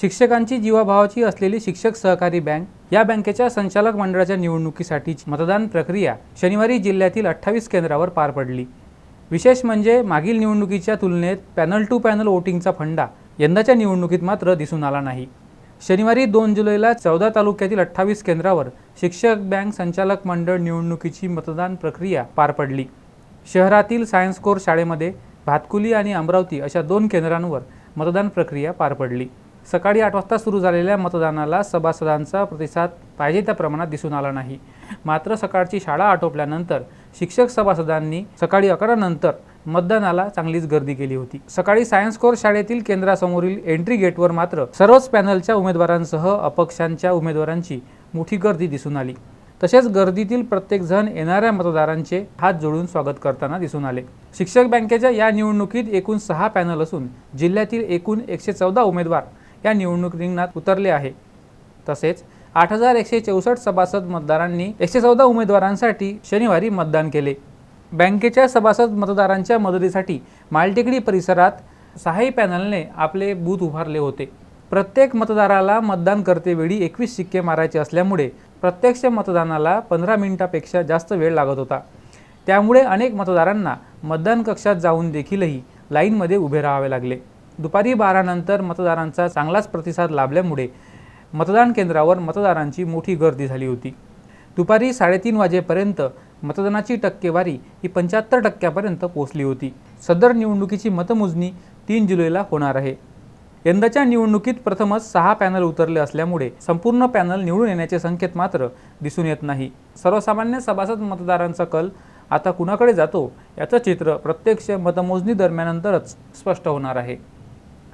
शिक्षकांची जीवाभावाची असलेली शिक्षक सहकारी बँक या बँकेच्या संचालक मंडळाच्या निवडणुकीसाठीची मतदान प्रक्रिया शनिवारी जिल्ह्यातील अठ्ठावीस केंद्रावर पार पडली. विशेष म्हणजे मागील निवडणुकीच्या तुलनेत पॅनल टू पॅनल वोटिंगचा फंडा यंदाच्या निवडणुकीत मात्र दिसून आला नाही. शनिवारी दोन जुलैला चौदा तालुक्यातील अठ्ठावीस केंद्रावर शिक्षक बँक संचालक मंडळ निवडणुकीची मतदान प्रक्रिया पार पडली. शहरातील सायन्स कोर शाळेमध्ये भातकुली आणि अमरावती अशा दोन केंद्रांवर मतदान प्रक्रिया पार पडली. सकाळी आठ वाजता सुरू झालेल्या मतदानाला सभासदांचा प्रतिसाद पाहिजे त्या प्रमाणात दिसून आला नाही. मात्र सकाळची शाळा आटोपल्यानंतर शिक्षक सभासदांनी सकाळी अकरा नंतर मतदानाला चांगलीच गर्दी केली होती. सकाळी सायन्स कोर शाळेतील केंद्रासमोरील एंट्री गेटवर मात्र सर्वच पॅनलच्या उमेदवारांसह अपक्षांच्या उमेदवारांची मोठी गर्दी दिसून आली. तसेच गर्दीतील प्रत्येक जण येणाऱ्या मतदारांचे हात जोडून स्वागत करताना दिसून आले. शिक्षक बँकेच्या या निवडणुकीत एकूण सहा पॅनल असून जिल्ह्यातील एकूण एकशे चौदा उमेदवार या निवडणूक रिंगणात उतरले आहे. तसेच आठ हजार एकशे चौसष्ट सभासद मतदारांनी एकशे चौदा उमेदवारांसाठी शनिवारी मतदान केले. बँकेच्या सभासद मतदारांच्या मदतीसाठी मालटेकडी परिसरात सहाही पॅनलने आपले बूथ उभारले होते. प्रत्येक मतदाराला मतदान करतेवेळी एकवीस शिक्के मारायचे असल्यामुळे प्रत्यक्ष मतदानाला पंधरा मिनिटापेक्षा जास्त वेळ लागत होता. त्यामुळे अनेक मतदारांना मतदान कक्षात जाऊन देखीलही लाईनमध्ये उभे राहावे लागले. दुपारी बारानंतर मतदारांचा चांगलाच प्रतिसाद लाभल्यामुळे मतदान केंद्रावर मतदारांची मोठी गर्दी झाली होती. दुपारी साडेतीन वाजेपर्यंत मतदानाची टक्केवारी ही पंच्याहत्तर टक्क्यापर्यंत पोहोचली होती. सदर निवडणुकीची मतमोजणी तीन जुलैला होणार आहे. यंदाच्या निवडणुकीत प्रथमच सहा पॅनल उतरले असल्यामुळे संपूर्ण पॅनल निवडून येण्याचे संकेत मात्र दिसून येत नाही. सर्वसामान्य सभासद मतदारांचा कल आता कुणाकडे जातो याचं चित्र प्रत्यक्ष मतमोजणी दरम्यानंतरच स्पष्ट होणार आहे.